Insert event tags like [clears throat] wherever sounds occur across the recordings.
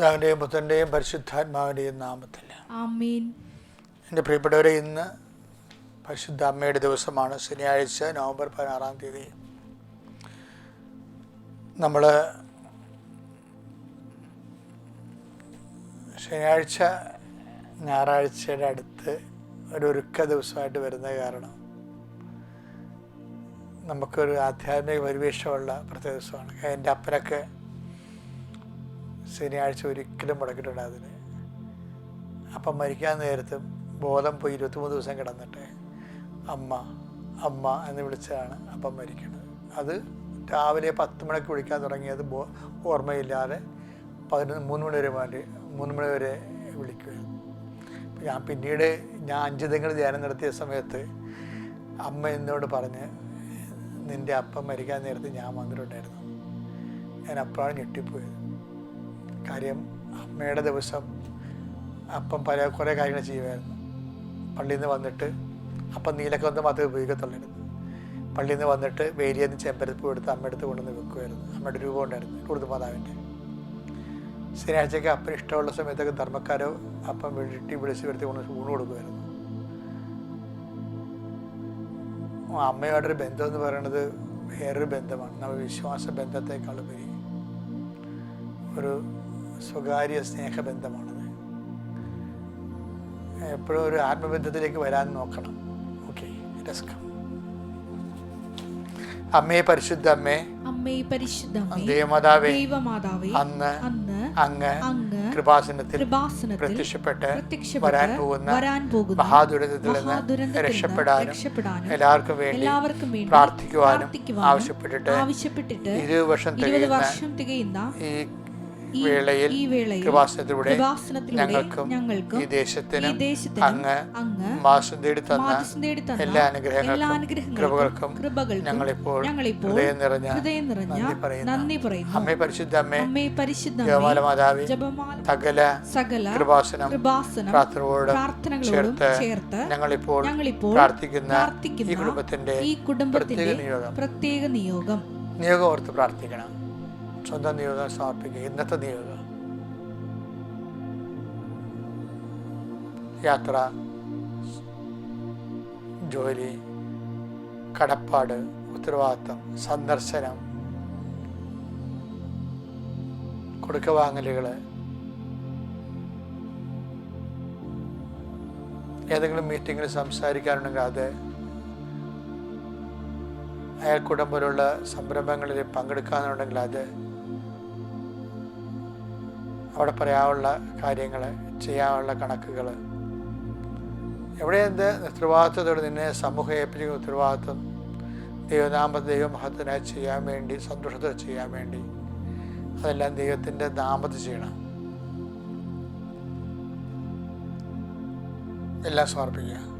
പിതാവിന്റെയും പുത്രന്റെയും പരിശുദ്ധാത്മാവിന്റെയും നാമത്തിൽ. എന്റെ പ്രിയപ്പെട്ടവരെ ഇന്ന് പരിശുദ്ധ അമ്മയുടെ ദിവസമാണ്. ശനിയാഴ്ച നവംബർ പതിനാറാം തീയതി. നമ്മൾ ശനിയാഴ്ച ഞായറാഴ്ചയുടെ അടുത്ത് ഒരു ഒരുക്ക ദിവസമായിട്ട് വരുന്ന കാരണം നമുക്കൊരു ആധ്യാത്മിക പരിവേഷമുള്ള പ്രത്യേക ദിവസമാണ്. എന്റെ അപ്പനൊക്കെ ശനിയാഴ്ച ഒരിക്കലും മുടക്കിയിട്ടുണ്ട് അതിന്. അപ്പം മരിക്കാൻ നേരത്തും ബോധം പോയി ഇരുപത്തിമൂന്ന് ദിവസം കിടന്നിട്ട് അമ്മ അമ്മ എന്ന് വിളിച്ചാണ് അപ്പം മരിക്കുന്നത്. അത് രാവിലെ പത്ത് മണിക്ക് വിളിക്കാൻ തുടങ്ങിയത് ബോ ഓർമ്മയില്ലാതെ പതിനൊന്ന് മൂന്ന് മണി വരെ വേണ്ടി മൂന്ന് മണി വരെ വിളിക്കുമായിരുന്നു അപ്പം ഞാൻ പിന്നീട് ഞാൻ അഞ്ച് ദിനങ്ങൾ ധ്യാനം നടത്തിയ സമയത്ത് അമ്മ എന്നോട് പറഞ്ഞ് നിന്റെ അപ്പം മരിക്കാൻ നേരത്ത് ഞാൻ വന്നിട്ടുണ്ടായിരുന്നു. ഞാൻ അപ്പോഴാണ് ഞെട്ടിപ്പോയത്. കാര്യം അമ്മയുടെ ദിവസം അപ്പം പല കുറേ കാര്യങ്ങൾ ചെയ്യുമായിരുന്നു. പള്ളിയിൽ നിന്ന് വന്നിട്ട് അപ്പം നീലക്കൊന്ന് മാത്രമേ ഉപയോഗിക്കത്തുള്ളായിരുന്നു പള്ളിയിൽ നിന്ന് വന്നിട്ട് വേലിയിൽ നിന്ന് ചെമ്പരപ്പ് എടുത്ത് അമ്മയെടുത്ത് കൊണ്ടുവന്ന് വെക്കുമായിരുന്നു. അമ്മയുടെ രൂപം ഉണ്ടായിരുന്നു കൂടുതൽ മാതാവിന്റെ. ശനിയാഴ്ചയ്ക്ക് അപ്പം ഇഷ്ടമുള്ള സമയത്തൊക്കെ ധർമ്മക്കാരോ അപ്പം വീട്ടി വിളിച്ച് വരുത്തി കൊണ്ട് ഊണ് കൊടുക്കുമായിരുന്നു. അമ്മയോടൊരു ബന്ധം എന്ന് പറയുന്നത് വേറൊരു ബന്ധമാണ്. നമ്മുടെ വിശ്വാസ ബന്ധത്തെക്കാളുപരി ഒരു സ്വകാര്യ സ്നേഹബന്ധമാണത്. എപ്പോഴും ഒരു ആത്മബന്ധത്തിലേക്ക് വരാൻ നോക്കണം. ഓക്കെ രസ്കം. അമ്മേ പരിശുദ്ധ അമ്മേ അമ്മേ പരിശുദ്ധ ദേവമാതാവേ ദൈവമാതാവേ അന്ന് അന്ന് അങ്ങ് അങ്ങ് കൃപാസനത്തിൽ പ്രത്യക്ഷപ്പെട്ട് വരാൻ പോകുന്ന വരാൻ പോകുന്ന മഹാദുരന്തത്തിൽ നിന്ന് രക്ഷപ്പെടാനും എല്ലാവർക്കും വേണ്ടി എല്ലാവർക്കും വേണ്ടി പ്രാർത്ഥിക്കുവാനും ആവശ്യപ്പെട്ടിട്ട് ആവശ്യപ്പെട്ടിട്ട് ഇരുപത് വർഷം തികയുന്ന ഈ- വേളയിൽ കൃപാസനത്തിലൂടെ ഞങ്ങൾക്കും ഞങ്ങൾക്കും ഈ ദേശത്തിനും അങ്ങ് മാസം തേടി തന്ന എല്ലാ അനുഗ്രഹങ്ങൾക്കും അനുഗ്രഹങ്ങൾക്കും കൃപകൾക്കും ഞങ്ങളിപ്പോൾ ഹൃദയം നിറഞ്ഞ നന്ദി പറയുന്നു. അമ്മേ പരിശുദ്ധ അമ്മേ പരിശുദ്ധ ജപമാല മാതാവി സകല സകല കൃപാസനം കൃപാസനം പ്രാർത്ഥനകളോട് ചേർത്ത് ഞങ്ങളിപ്പോൾ ഞങ്ങളിപ്പോൾ പ്രാർത്ഥിക്കുന്ന ഈ കുടുംബത്തിന്റെ ഈ കുടുംബത്തിന്റെ പ്രത്യേക നിയോഗം. പ്രത്യേക നിയോഗം. നിയോഗം ഓർത്ത് പ്രാർത്ഥിക്കണം. സ്വന്തം നിയോഗം സമർപ്പിക്കുക. ഇന്നത്തെ നിയോഗം. യാത്ര ജോലി കടപ്പാട് ഉത്തരവാദിത്തം സന്ദർശനം കൊടുക്കവാങ്ങലുകൾ ഏതെങ്കിലും മീറ്റിങ്ങിൽ സംസാരിക്കാനുണ്ടെങ്കിൽ അത് അയാൾക്കൂടം പോലുള്ള സംരംഭങ്ങളിൽ പങ്കെടുക്കാനുണ്ടെങ്കിൽ അത് അവിടെ പറയാനുള്ള കാര്യങ്ങൾ ചെയ്യാനുള്ള കണക്കുകൾ എവിടെ എന്ത് ഉത്തരവാദിത്വത്തോടെ നിന്നെ സമൂഹം ഏൽപ്പിക്കുന്ന ഉത്തരവാദിത്വം? ദൈവനാമ ദൈവമഹത്തിനായി ചെയ്യാൻ വേണ്ടി സന്തോഷത്തോടെ ചെയ്യാൻ വേണ്ടി. അതെല്ലാം ദൈവത്തിന്റെ നാമത്തിൽ ചെയ്യണം. എല്ലാം സമർപ്പിക്കുക.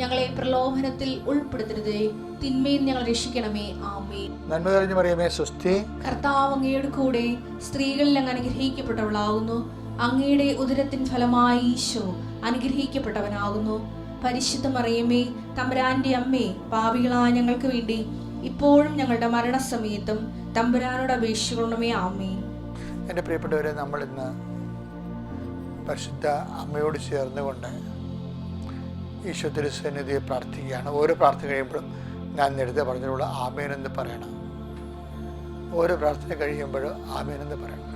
ഞങ്ങളെ പ്രലോഭനത്തിൽ ഉൾപ്പെടുത്തരുതേ. തിന്മയിൽ ഞങ്ങൾ രക്ഷിക്കണമേ. ആമേ നന്മ തെളിഞ്ഞു പറയുമേ സ്വസ്തി. കർത്താവ് അങ്ങയുടെ കൂടെ സ്ത്രീകളിൽ അങ്ങ് അനുഗ്രഹിക്കപ്പെട്ടവളാകുന്നു. അങ്ങയുടെ ഉദരത്തിൻ ഫലമായി ഈശോ അനുഗ്രഹിക്കപ്പെട്ടവനാകുന്നു. പരിശുദ്ധ മറിയമേ തമ്പുരാന്റെ അമ്മേ പാപികളായ ഞങ്ങൾക്ക് വേണ്ടി ഇപ്പോഴും ഞങ്ങളുടെ മരണസമയത്തും തമ്പുരാനോട് അപേക്ഷിക്കണമേ. ആമേ എന്റെ പ്രിയപ്പെട്ടവരെ നമ്മൾ ഇന്ന് പരിശുദ്ധ അമ്മയോട് ചേർന്നുകൊണ്ട് ഈശോ തിരുസന്നിധിയെ പ്രാർത്ഥിക്കുകയാണ്. ഓരോ പ്രാർത്ഥന കഴിയുമ്പോഴും ഞാൻ നേരത്തെ പറഞ്ഞതിലുള്ള ആമേൻ എന്ന് പറയണം. ഓരോ പ്രാർത്ഥന കഴിയുമ്പോഴും ആമേൻ എന്ന് പറയണം.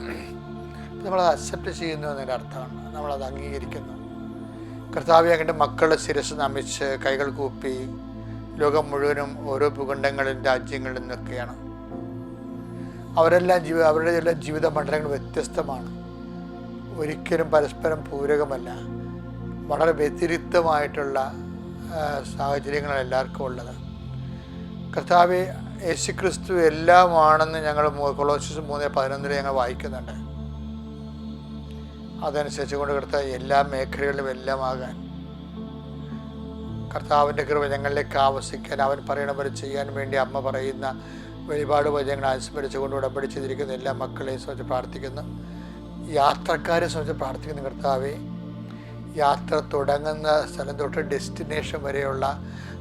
നമ്മളത് അക്സെപ്റ്റ് ചെയ്യുന്നു എന്നതിന്റെ അർത്ഥമാണ്. നമ്മളത് അംഗീകരിക്കുന്നു. കർത്താവ് അങ്ങന്റെ മക്കളുടെ ശിരസ് നമിച്ച് കൈകൾ കൂപ്പി ലോകം മുഴുവനും ഓരോ ഭൂഖണ്ഡങ്ങളിലും രാജ്യങ്ങളിൽ നിന്നൊക്കെയാണ്. അവരെല്ലാം ജീവി അവരുടെ ജീവിത മണ്ഡലങ്ങൾ വ്യത്യസ്തമാണ്. ഒരിക്കലും പരസ്പരം പൂരകമല്ല. വളരെ വ്യതിരിക്തമായിട്ടുള്ള സാഹചര്യങ്ങളാണ് എല്ലാവർക്കും ഉള്ളത്. കർത്താവ് യേശു ക്രിസ്തു എല്ലാമാണെന്ന് ഞങ്ങൾ കൊളോസിസ് മൂന്ന് പതിനൊന്നിൽ ഞങ്ങൾ വായിക്കുന്നുണ്ട്. അതനുസരിച്ച് കൊണ്ട് കർത്താവ് എല്ലാ മേഖലകളിലും എല്ലാമാകാൻ കർത്താവിന്റെ കൃപ ഞങ്ങളിലേക്ക് ആവസിക്കാൻ അവൻ പറയണ പോലെ ചെയ്യാൻ വേണ്ടി അമ്മ പറയുന്ന വെളിപാട് വചനങ്ങൾ അനുസ്മരിച്ചുകൊണ്ട് ഉടമ്പടി ചെയ്തിരിക്കുന്ന എല്ലാ മക്കളെയും സംബന്ധിച്ച് പ്രാർത്ഥിക്കുന്നു. യാത്രക്കാരെ സംബന്ധിച്ച് പ്രാർത്ഥിക്കുന്നു കർത്താവെ. യാത്ര തുടങ്ങുന്ന സ്ഥലം തൊട്ട് ഡെസ്റ്റിനേഷൻ വരെയുള്ള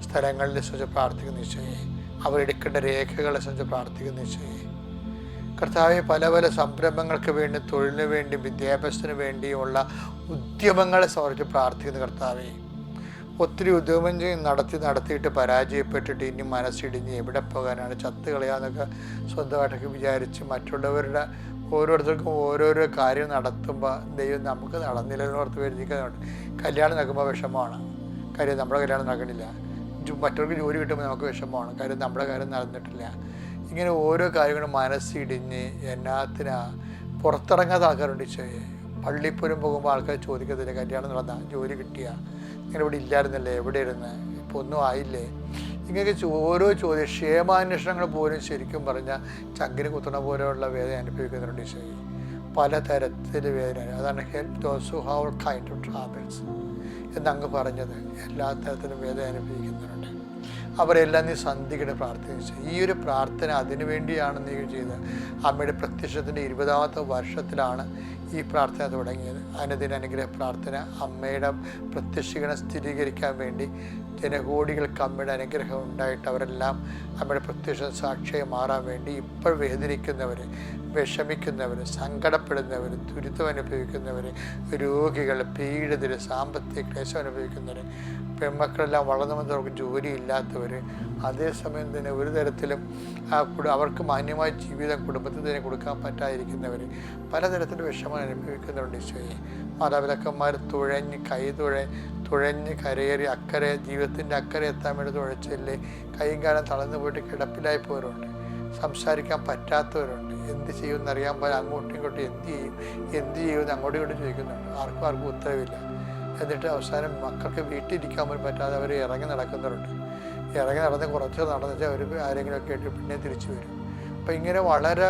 സ്ഥലങ്ങളിൽ സംബന്ധിച്ച് പ്രാർത്ഥിക്കുന്ന നിശ്ചയെ അവരെടുക്കേണ്ട രേഖകളെ സംബന്ധിച്ച് പ്രാർത്ഥിക്കുന്ന നിശ്ചയെ കർത്താവ് പല പല സംരംഭങ്ങൾക്ക് വേണ്ടി തൊഴിലിന് വേണ്ടി വിദ്യാഭ്യാസത്തിന് വേണ്ടിയുള്ള ഉദ്യമങ്ങളെ സംബന്ധിച്ച് പ്രാർത്ഥിക്കുന്ന കർത്താവേ ഒത്തിരി ഉദ്യമം നടത്തി നടത്തിയിട്ട് പരാജയപ്പെട്ടിട്ട് ഇനി മനസ്സിടിഞ്ഞ് എവിടെ പോകാനാണ് ചത്ത് കളയാന്നൊക്കെ സ്വന്തമായിട്ടൊക്കെ വിചാരിച്ച് മറ്റുള്ളവരുടെ ഓരോരുത്തർക്കും ഓരോരോ കാര്യം നടത്തുമ്പോൾ ദൈവം നമുക്ക് നടന്നില്ലെന്ന് ഓർത്ത് കല്യാണം നടക്കുമ്പോൾ വിഷമമാണ്. കാര്യം നമ്മുടെ കല്യാണം നടക്കണില്ല. മറ്റവർക്ക് ജോലി കിട്ടുമ്പോൾ നമുക്ക് വിഷമമാണ്. കാര്യം നമ്മുടെ കാര്യം നടന്നിട്ടില്ല. ഇങ്ങനെ ഓരോ കാര്യങ്ങളും മനസ്സിടിഞ്ഞ് എന്നാത്തിനാ പുറത്തിറങ്ങാത്ത ആൾക്കാരുണ്ട് ഈശോയെ. പള്ളിപ്പോലും പോകുമ്പോൾ ആൾക്കാർ ചോദിക്കത്തില്ല കല്യാണം നടന്ന? ജോലി കിട്ടിയ? ഇങ്ങനെ ഇവിടെ ഇല്ലായിരുന്നല്ലേ? എവിടെ ഇരുന്ന് ഇപ്പോൾ ഒന്നും ആയില്ലേ? ഇങ്ങനെ ഓരോ ചോദ്യം ക്ഷേമാന്വേഷണങ്ങൾ പോലും ശരിക്കും പറഞ്ഞാൽ ചങ്കിന് കുത്തണ പോലെയുള്ള വേദന അനുഭവിക്കുന്നുണ്ട് ഈശോയെ പലതരത്തിൽ വേദന. അതാണ് help those who how kind of travels എന്നങ്ങ് പറഞ്ഞത്. എല്ലാ തരത്തിലും വേദന അനുഭവിക്കുന്നുണ്ട്. അവരെല്ലാം നീ സന്ധിക്കണം പ്രാർത്ഥിച്ചു. ഈ ഒരു പ്രാർത്ഥന അതിനു വേണ്ടിയാണ് നീ ചെയ്തത്. അമ്മയുടെ പ്രത്യക്ഷത്തിന്റെ ഇരുപതാമത്തെ വർഷത്തിലാണ് ഈ പ്രാർത്ഥന തുടങ്ങിയത്. അനുദിന അനുഗ്രഹ പ്രാർത്ഥന അമ്മയുടെ പ്രത്യക്ഷീകരണം സ്ഥിരീകരിക്കാൻ വേണ്ടി ജനകോടികൾക്ക് അമ്മയുടെ അനുഗ്രഹം ഉണ്ടായിട്ട് അവരെല്ലാം അമ്മയുടെ പ്രത്യക്ഷ സാക്ഷിയെ മാറാൻ വേണ്ടി ഇപ്പോൾ വേദനിക്കുന്നവർ വിഷമിക്കുന്നവർ സങ്കടപ്പെടുന്നവർ ദുരിതം അനുഭവിക്കുന്നവർ രോഗികൾ പീഡിതർ സാമ്പത്തിക ക്ലേശം അനുഭവിക്കുന്നവർ പെൺമക്കളെല്ലാം വളർന്നു വന്നവർക്ക് ജോലി ഇല്ലാത്തവർ അതേസമയം തന്നെ ഒരു തരത്തിലും അവർക്ക് മാന്യമായ ജീവിതം കുടുംബത്തിന് തന്നെ കൊടുക്കാൻ പറ്റാതിരിക്കുന്നവർ പലതരത്തിലും വിഷമം അനുഭവിക്കുന്നുണ്ട് ഈശോയെ. മാതാപിതാക്കന്മാർ തുഴഞ്ഞ് കൈ തുഴ തുഴഞ്ഞ് കരയേറി അക്കരെ ജീവിതത്തിന്റെ അക്കരെ എത്താൻ വേണ്ടി തുഴച്ചില്ലേ കൈയും കാലം തളർന്നു പോയിട്ട് കിടപ്പിലായി പോരുണ്ട് സംസാരിക്കാൻ പറ്റാത്തവരുണ്ട്. എന്ത് ചെയ്യുമെന്ന് അറിയാൻ പോലെ അങ്ങോട്ടും ഇങ്ങോട്ടും എന്ത് ചെയ്യും എന്ത് ചെയ്യുമെന്ന് അങ്ങോട്ടും ഇങ്ങോട്ടും ചോദിക്കുന്നുണ്ട്. ആർക്കും ആർക്കും ഉത്തരവില്ല. എന്നിട്ട് അവസാനം മക്കൾക്ക് വീട്ടിലിരിക്കാൻ പോലും പറ്റാതെ അവർ ഇറങ്ങി നടക്കുന്നവരുണ്ട്. ഇറങ്ങി നടന്ന് കുറച്ച് നടന്നിട്ട് അവർ ആരെങ്കിലുമൊക്കെ ആയിട്ട് പിന്നെ തിരിച്ചു വരും. അപ്പം ഇങ്ങനെ വളരെ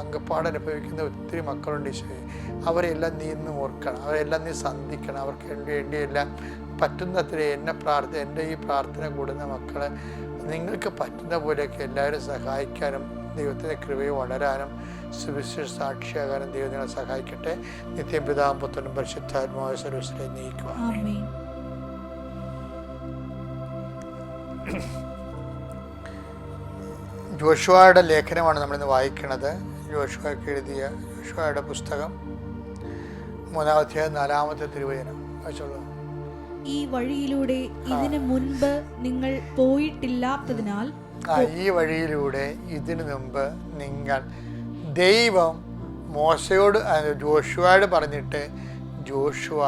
അങ്കപ്പാട് അനുഭവിക്കുന്ന ഒത്തിരി മക്കളുണ്ട് ഈശോയെ. അവരെല്ലാം നീ ഇന്ന് ഓർക്കണം. അവരെല്ലാം നീ സന്ധിക്കണം. അവർക്ക് വേണ്ടിയെല്ലാം പറ്റുന്നത്ര എന്നെ പ്രാർത്ഥന എന്റെ ഈ പ്രാർത്ഥന കൂടുന്ന മക്കളെ നിങ്ങൾക്ക് പറ്റുന്ന പോലെയൊക്കെ എല്ലാവരും സഹായിക്കാനും ദൈവത്തിന്റെ കൃപയെ വളരാനും സുവിശേഷ സാക്ഷിയാകാനും ദൈവം നിങ്ങളെ സഹായിക്കട്ടെ. നിത്യം പിതാവും പുത്രനും പരിശുദ്ധാത്മാവ് സർവീസിലെ നയിക്കുക [clears throat] ജോഷുവയുടെ ലേഖനമാണ് നമ്മളിന്ന് വായിക്കുന്നത്. ജോഷുവയ്ക്ക് എഴുതിയ ജോഷുവയുടെ പുസ്തകം മൂന്നാമത്തെ നാലാമത്തെ തിരുവചനം. വായിച്ചോളൂ. ഈ വഴിയിലൂടെ ഇതിനു മുൻപ് നിങ്ങൾ പോയിട്ടില്ലാത്തതിനാൽ ഈ വഴിയിലൂടെ ഇതിനു മുമ്പ് നിങ്ങൾ ദൈവം മോശയോട് ജോഷുവയോട് പറഞ്ഞിട്ട് ജോഷുവ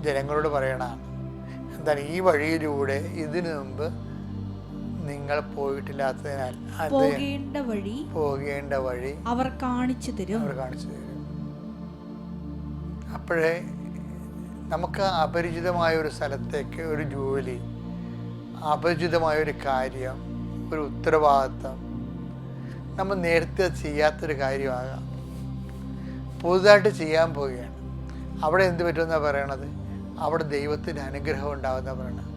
ജനങ്ങളോട് പറയണതാണ് എന്താണ് ഈ വഴിയിലൂടെ ഇതിനു മുമ്പ് നിങ്ങൾ പോയിട്ടില്ലാത്തതിനാൽ പോകേണ്ട വഴി പോകേണ്ട വഴി അവർ കാണിച്ചു തരും. അവർ കാണിച്ചു തരും. അപ്പോഴേ നമുക്ക് അപരിചിതമായ ഒരു സ്ഥലത്തേക്ക് ഒരു ജോലി അപരിചിതമായ ഒരു കാര്യം ഒരു ഉത്തരവാദിത്തം. നമ്മൾ നേരത്തെ ചെയ്യാത്തൊരു കാര്യമാകാം. പുതുതായിട്ട് ചെയ്യാൻ പോവുകയാണ്. അവിടെ എന്ത് പറ്റുമെന്നാണ് പറയണത്? അവിടെ ദൈവത്തിന്റെ അനുഗ്രഹം ഉണ്ടാകുന്ന പറയണത്.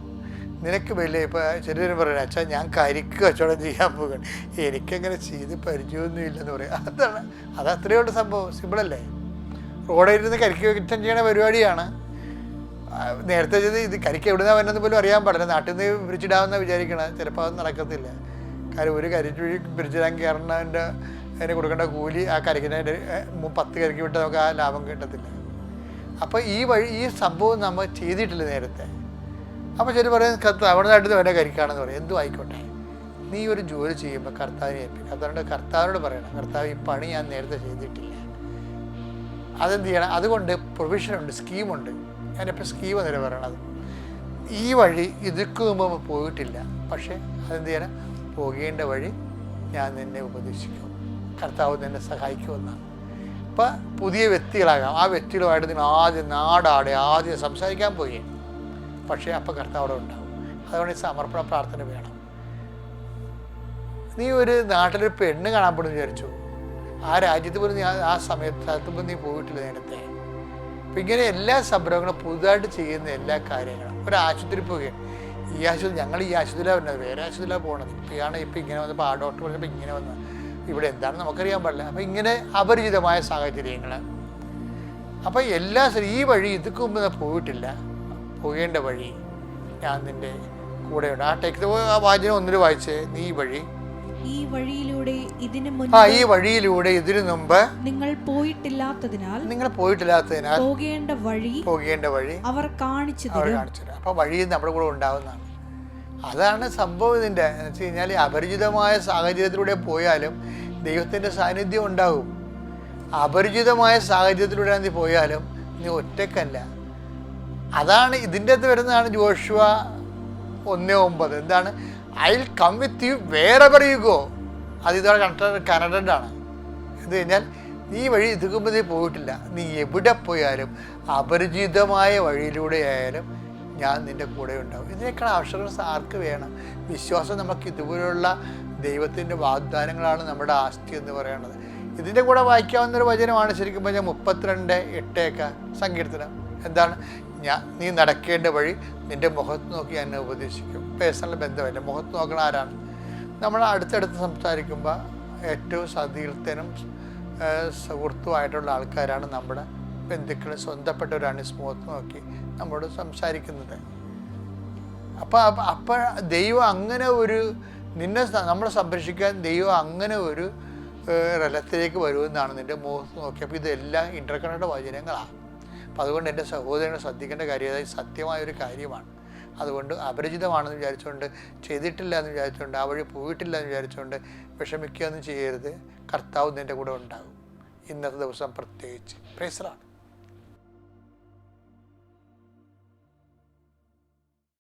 നിനക്ക് വലിയ ഇപ്പോൾ ചെറിയൊരു പറയണ അച്ഛാ ഞാൻ കരിക്ക് കച്ചവടം ചെയ്യാൻ പോകുകയാണ് എനിക്കങ്ങനെ ചെയ്ത് പരിചയമൊന്നുമില്ലെന്ന് പറയാം. അതാണ് അത് അത്രയേ ഉള്ളൂ സംഭവം. സിമ്പിളല്ലേ റോഡിൽ ഇരുന്ന് കരിക്ക് വിറ്റം ചെയ്യണ പരിപാടിയാണ്. നേരത്തെ ചെയ്ത് ഇത് കരിക്ക് എവിടെ നിന്നാണ് വരുന്നത് പോലും അറിയാൻ പാടില്ല. നാട്ടിൽ നിന്ന് വിരിച്ചിടാമെന്നാണ് വിചാരിക്കണം ചിലപ്പോൾ അത് നടക്കത്തില്ല. കാര്യം ഒരു കരിക്ക് പിരിച്ചിടാൻ കയറണതിന്റെ അതിന് കൊടുക്കേണ്ട കൂലി ആ കരിക്കുന്നതിന്റെ പത്ത് കരിക്ക് വിട്ട് നമുക്ക് ആ ലാഭം കിട്ടത്തില്ല. അപ്പോൾ ഈ വഴി ഈ സംഭവം നമ്മൾ ചെയ്തിട്ടില്ല നേരത്തെ. അപ്പോൾ ശരി പറയും കത്ത് അവിടെ വരെ കരിക്കാണെന്ന് പറയും. എന്തും ആയിക്കോട്ടെ. നീ ഒരു ജോലി ചെയ്യുമ്പോൾ കർത്താവിനെ ഏൽപ്പിക്കും അതുകൊണ്ട് കർത്താവിനോട് പറയണം കർത്താവ് ഈ പണി ഞാൻ നേരത്തെ ചെയ്തിട്ടില്ല. അതെന്ത് ചെയ്യണം? അതുകൊണ്ട് പ്രൊവിഷനുണ്ട് സ്കീമുണ്ട് ഞാനിപ്പോൾ സ്കീം എന്നിട്ട് പറയണത്. ഈ വഴി ഇതുക്ക് പോയിട്ടില്ല. പക്ഷേ അതെന്ത് ചെയ്യണം? പോകേണ്ട വഴി ഞാൻ നിന്നെ ഉപദേശിക്കും. കർത്താവ് നിന്നെ സഹായിക്കുമെന്നാണ് അപ്പം പുതിയ വ്യക്തികളാകാം. ആ വ്യക്തികളുമായിട്ട് നിങ്ങൾ ആദ്യം നാടാടെ ആദ്യം സംസാരിക്കാൻ പോയി. പക്ഷേ അപ്പം കർത്താവ് ഉണ്ടാവും. അതുകൊണ്ട് ഈ സമർപ്പണ പ്രാർത്ഥന വേണം. നീ ഒരു നാട്ടിലൊരു പെണ്ണ് കാണാൻ പോലും വിചാരിച്ചു. ആ രാജ്യത്ത് പോലും നീ ആ- ആ സമയത്ത് സ്ഥലത്ത് പോലും നീ പോയിട്ടില്ല നേരത്തെ. അപ്പം ഇങ്ങനെ എല്ലാ സംരംഭങ്ങളും പുതുതായിട്ട് ചെയ്യുന്ന എല്ലാ കാര്യങ്ങളും. ഒരു ആശുപത്രി പോവുകയാണ്. ഈ ആശുപത്രി ഞങ്ങൾ ഈ ആശുപത്രിയിലാണ് വരുന്നത്. വേറെ ആശുപത്രിയിലാണ് പോകണത് ഇപ്പോഴാണ് ഇപ്പം ഇങ്ങനെ വന്നപ്പോൾ ആ ഡോക്ടർ പറഞ്ഞപ്പോൾ ഇങ്ങനെ വന്ന്. ഇവിടെ എന്താണെന്ന് നമുക്കറിയാൻ പാടില്ല. അപ്പം ഇങ്ങനെ അപരിചിതമായ സാഹചര്യങ്ങൾ അപ്പം എല്ലാ ഈ വഴി ഇതുക്ക് മുമ്പ് പോയിട്ടില്ല. പോകേണ്ട വഴി ഞാൻ നിന്റെ കൂടെയുണ്ട്. ആ ടെക്സ്റ്റ് ആ വാചനം ഒന്നിൽ വായിച്ചേ. നീ വഴി ഈ വഴിയിലൂടെ ഇതിനു മുൻപ് ആ ഈ വഴിയിലൂടെ ഇതിനു മുമ്പ് നിങ്ങൾ പോയിട്ടില്ലാത്തതിനാൽ നിങ്ങൾ പോയിട്ടില്ലാത്തതിനാൽ പോകേണ്ട വഴി പോകേണ്ട വഴി അവർ കാണിച്ചു അവർ തരും കാണിച്ചു തരാം. അപ്പോൾ വഴി നമ്മുടെ കൂടെ ഉണ്ടാവുന്നതാണ്. അതാണ് സംഭവം ഇതിന്റെ. എന്ന് വെച്ച് കഴിഞ്ഞാൽ അപരിചിതമായ സാഹചര്യത്തിലൂടെ പോയാലും ദൈവത്തിന്റെ സാന്നിധ്യം ഉണ്ടാകും അപരിചിതമായ സാഹചര്യത്തിലൂടെ നീ പോയാലും നീ ഒറ്റക്കല്ല അതാണ് ഇതിന്റെ അകത്ത് വരുന്നതാണ് ജോഷുവ ഒന്നേ ഒമ്പത്. എന്താണ്? I will come with you വേറെ പറയുകോ അത് ഇതോടെ കണക്ടഡ് കണക്റ്റഡ് ആണ് എന്ന് കഴിഞ്ഞാൽ നീ വഴി ഇതുക്കുമ്പോൾ നീ പോയിട്ടില്ല. നീ എവിടെ പോയാലും അപരിചിതമായ വഴിയിലൂടെ ആയാലും ഞാൻ നിന്റെ കൂടെ ഉണ്ടാവും. ഇതിനേക്കാൾ ആവശ്യങ്ങൾ ആർക്ക് വേണം? വിശ്വാസം നമുക്ക് ഇതുപോലുള്ള ദൈവത്തിന്റെ വാഗ്ദാനങ്ങളാണ് നമ്മുടെ ആസ്തി എന്ന് പറയുന്നത് ഇതിന്റെ കൂടെ വായിക്കാവുന്ന ഒരു വചനമാണ് ശരിക്കും പറഞ്ഞാൽ മുപ്പത്തിരണ്ട് എട്ടേക്ക സങ്കീർത്തനം. എന്താണ്? ഞാൻ നീ നടക്കേണ്ട വഴി നിന്റെ മുഖത്ത് നോക്കി എന്നെ ഉപദേശിക്കും. പേഴ്സണൽ ബന്ധമല്ല മുഖത്ത് നോക്കണ ആരാണ്? നമ്മൾ അടുത്തടുത്ത് സംസാരിക്കുമ്പോൾ ഏറ്റവും സതീർത്ഥനും സുഹൃത്തുമായിട്ടുള്ള ആൾക്കാരാണ് നമ്മുടെ ബന്ധുക്കൾ. സ്വന്തപ്പെട്ടവരാണ് മുഖത്ത് നോക്കി നമ്മളോട് സംസാരിക്കുന്നത്. അപ്പോൾ അപ്പോൾ ദൈവം അങ്ങനെ ഒരു നിന്നെ നമ്മളെ സംരക്ഷിക്കാൻ ദൈവം അങ്ങനെ ഒരു റലത്തിലേക്ക് വരുമെന്നാണ് നിന്റെ മുഖത്ത് നോക്കിയപ്പോൾ ഇതെല്ലാം ഇന്റർകണക്ട് വചനങ്ങളാണ് അപ്പം അതുകൊണ്ട് എന്റെ സഹോദരനെ ശ്രദ്ധിക്കേണ്ട കാര്യം അതായത് സത്യമായ ഒരു കാര്യമാണ്. അതുകൊണ്ട് അപരിചിതമാണെന്ന് വിചാരിച്ചുകൊണ്ട് ചെയ്തിട്ടില്ല എന്ന് വിചാരിച്ചുകൊണ്ട് ആ വഴി പോയിട്ടില്ല എന്ന് വിചാരിച്ചുകൊണ്ട് വിഷമിക്കുകയൊന്നും ചെയ്യരുത്. കർത്താവ് നിന്റെ കൂടെ ഉണ്ടാകും. ഇന്നത്തെ ദിവസം പ്രത്യേകിച്ച്. പ്രേസറാണ്